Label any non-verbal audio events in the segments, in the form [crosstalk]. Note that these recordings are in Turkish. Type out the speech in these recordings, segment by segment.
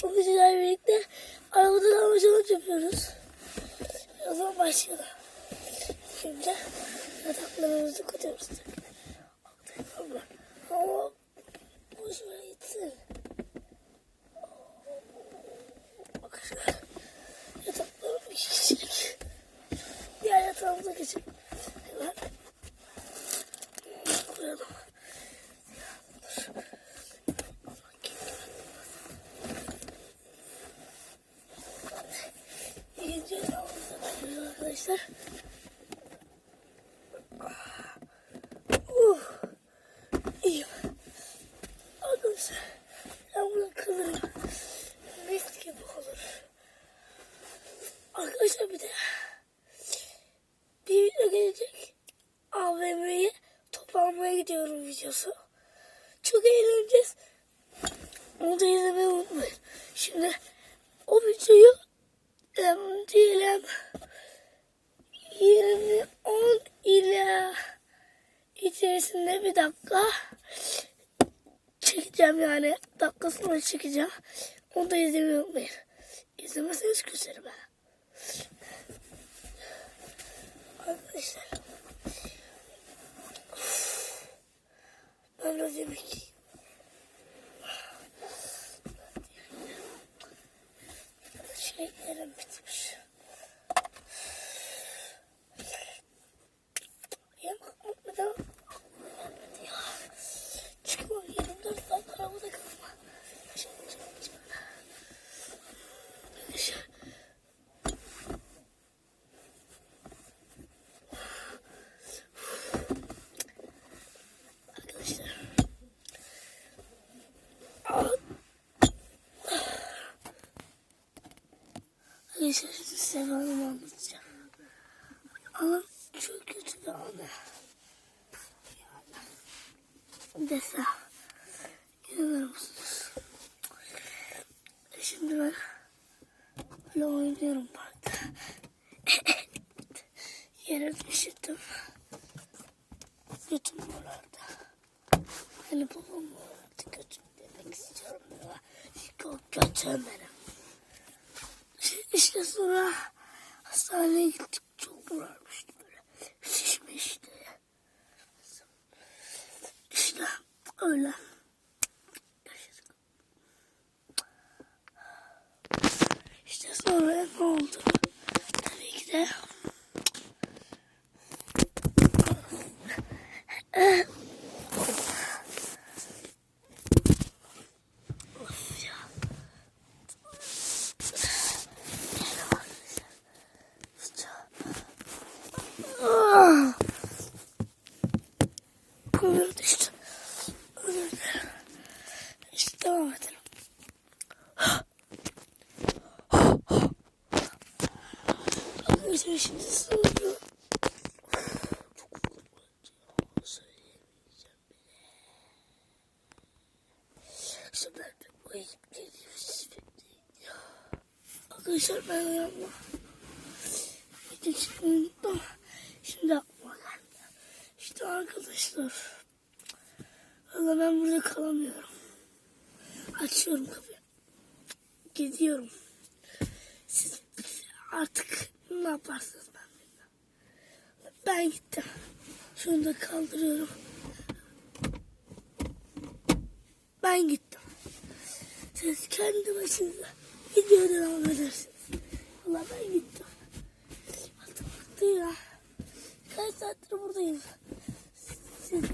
Sizlerle birlikte arabada damacılık yapıyoruz. O zaman başlayalım. Şimdi yataklarımızı koyuyoruz. Ama ama boş ver gitsin. Yataklarım iki kişilik. Diğer yatağımıza geçelim. Arkadaşlar. Uh, iyiyim. Arkadaşlar ben burada kalırım. Mis gibi olur. Arkadaşlar bir de bir video gelecek. AVM'ye top almaya gidiyorum videosu. Çok eğleneceğiz. Onu da izlemeyi unutmayın. Şimdi o videoyu diyelim 20 10 ile içerisinde bir dakika çekeceğim yani dakikasını çekeceğim. Onu da izlemeyi unutmayın. İzlemezseniz küserim ha. Arkadaşlar. Ben biraz yemek yiyeyim. Şeylerim bitmiş. Bir anımı anlatacağım. Anam çok kötü bir anı. Desem. İnanır mısınız? Şimdi ben böyle oynuyorum parkta. [laughs] Yere düşürdüm. Götüm oralarda. Yani babam oralarda götüm demek istiyorum ya. O götüm benim. İşte- sonra hastaneye gittik. Çok morarmıştı böyle. Şişmişti. İşte öyle. Yaşadık. İşte sonra ne oldu? Tabii ki de Düştü. Özür dilerim. İşte devam edelim. Arkadaşlar şimdi. İşte. Ya. Arkadaşlar ben uyandım. Şimdi aklıma geldi. İşte arkadaşlar. Valla ben burada kalamıyorum. Açıyorum kapıyı. Gidiyorum. Siz artık ne yaparsınız ben bilmem. Ben gittim. Şunu da kaldırıyorum. Ben gittim. Siz kendi başınıza video devam edersiniz. Valla ben gittim. Artık ya. Kaç saattir buradayım. Siz de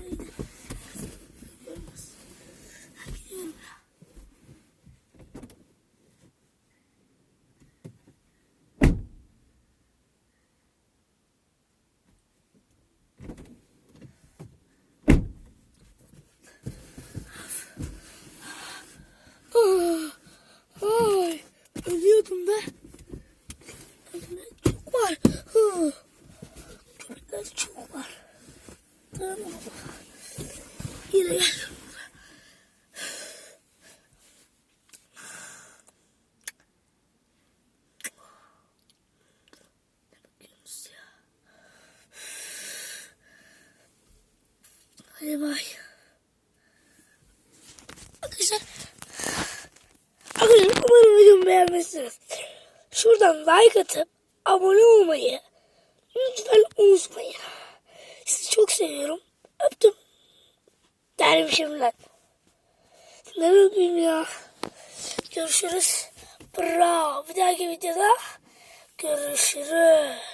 Hadi bay. Arkadaşlar. Arkadaşlar umarım umarım beğenmişsiniz. Şuradan like atıp abone olmayı lütfen unutmayın. Sizi çok seviyorum. Öptüm. Dervişimden. Ne öpeyim ya. Görüşürüz. Bravo. Bir dahaki videoda görüşürüz.